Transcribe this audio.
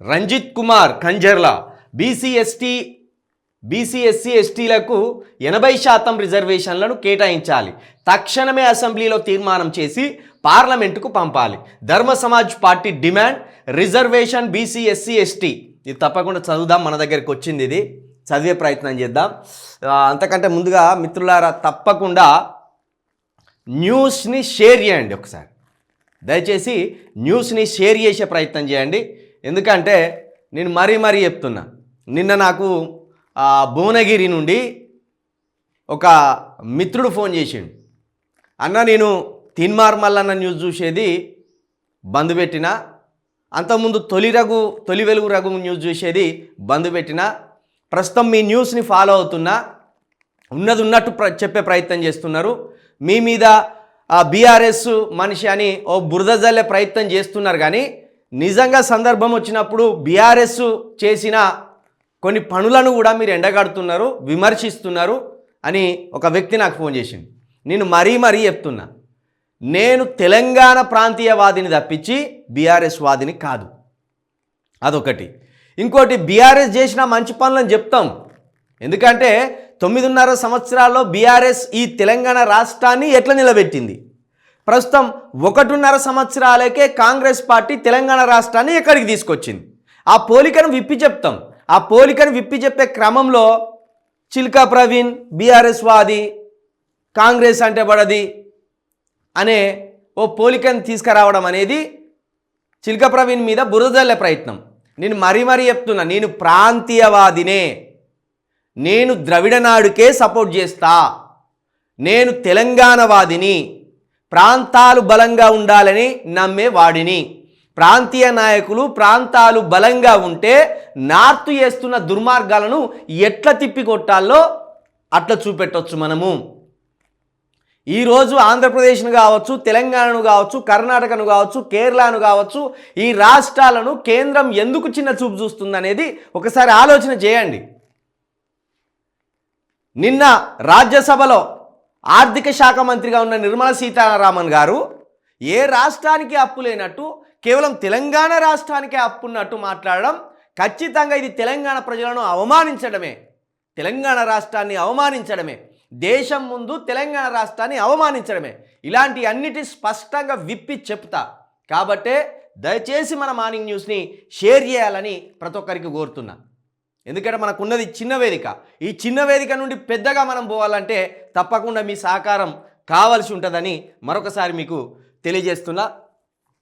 Ranjith Kumar Kanjarla BCST BCSC ఎస్టీలకు ఎనభై శాతం రిజర్వేషన్లను కేటాయించాలి. తక్షణమే అసెంబ్లీలో తీర్మానం చేసి పార్లమెంటుకు పంపాలి. Dharma Samaj party demand reservation BCSC ST. ఇది తప్పకుండా చదువుదాం మన దగ్గరికి వచ్చింది ఇది. చదివే ప్రయత్నం చేద్దాం. అంతకంటే ముందుగా మిత్రులారా తప్పకుండా న్యూస్ని షేర్ చేయండి ఒకసారి. దయచేసి న్యూస్ని షేర్ చేసే ప్రయత్నం చేయండి. ఎందుకంటే నేను మరీ మరీ చెప్తున్నా. నిన్న నాకు భువనగిరి నుండి ఒక మిత్రుడు ఫోన్ చేసిండు. అన్న నేను తిన్మార్ మల్లన్న న్యూస్ చూసేది బంద్ పెట్టిన అంతకుముందు తొలి రఘు తొలి వెలుగు రఘు న్యూస్ చూసేది బంద్ పెట్టిన ప్రస్తుతం మీ న్యూస్ని ఫాలో అవుతున్నా ఉన్నది ఉన్నట్టు ప్ర చెప్పే ప్రయత్నం చేస్తున్నారు. మీ మీద బీఆర్ఎస్ మనిషి అని ఓ బురద జల్లే ప్రయత్నం చేస్తున్నారు కానీ నిజంగా సందర్భం వచ్చినప్పుడు బీఆర్ఎస్ చేసిన కొన్ని పనులను కూడా మీరు ఎండగడుతున్నారు విమర్శిస్తున్నారు అని ఒక వ్యక్తి నాకు ఫోన్ చేసింది నేను మరీ మరీ చెప్తున్నా. నేను తెలంగాణ ప్రాంతీయవాదిని తప్పించి బీఆర్ఎస్ వాదిని కాదు. అదొకటి. ఇంకోటి బీఆర్ఎస్ చేసిన మంచి పనులను చెప్తాం. ఎందుకంటే తొమ్మిదిన్నర సంవత్సరాల్లో బీఆర్ఎస్ ఈ తెలంగాణ రాష్ట్రాన్ని ఎట్లా నిలబెట్టింది? ప్రస్తుతం ఒకటిన్నర సంవత్సరాలకే కాంగ్రెస్ పార్టీ తెలంగాణ రాష్ట్రాన్ని ఎక్కడికి తీసుకొచ్చింది? ఆ పోలికను విప్పి చెప్తాం. ఆ పోలికను విప్పి చెప్పే క్రమంలో చిల్కా ప్రవీణ్ బీఆర్ఎస్ వాది కాంగ్రెస్ అంటే పడది అనే ఓ పోలికను తీసుకురావడం అనేది చిల్క ప్రవీణ్ మీద బురదల్లే ప్రయత్నం. నేను మరీ మరీ చెప్తున్నా నేను ప్రాంతీయవాదినే. నేను ద్రవిడ నాడుకే సపోర్ట్ చేస్తా. నేను తెలంగాణవాదిని. ప్రాంతాలు బలంగా ఉండాలని నమ్మే వాడిని. ప్రాంతీయ నాయకులు ప్రాంతాలు బలంగా ఉంటే నార్త్ చేస్తున్న దుర్మార్గాలను ఎట్లా తిప్పికొట్టాలో అట్లా చూపెట్టవచ్చు మనము. ఈరోజు ఆంధ్రప్రదేశ్ను కావచ్చు తెలంగాణను కావచ్చు కర్ణాటకను కావచ్చు కేరళను కావచ్చు ఈ రాష్ట్రాలను కేంద్రం ఎందుకు చిన్న చూపు చూస్తుందనేది ఒకసారి ఆలోచన చేయండి. నిన్న రాజ్యసభలో ఆర్థిక శాఖ మంత్రిగా ఉన్న నిర్మలా సీతారామన్ గారు ఏ రాష్ట్రానికి అప్పు లేనట్టు కేవలం తెలంగాణ రాష్ట్రానికే అప్పు ఉన్నట్టు మాట్లాడడం ఖచ్చితంగా ఇది తెలంగాణ ప్రజలను అవమానించడమే. తెలంగాణ రాష్ట్రాన్ని అవమానించడమే. దేశం ముందు తెలంగాణ రాష్ట్రాన్ని అవమానించడమే. ఇలాంటి అన్నిటి స్పష్టంగా విప్పి చెప్తా. కాబట్టే దయచేసి మన మార్నింగ్ న్యూస్ని షేర్ చేయాలని ప్రతి ఒక్కరికి కోరుతున్నా. ఎందుకంటే మనకున్నది చిన్న వేదిక. ఈ చిన్న వేదిక నుండి పెద్దగా మనం పోవాలంటే తప్పకుండా మీ సహకారం కావాల్సి ఉంటుందని మరొకసారి మీకు తెలియజేస్తున్నా.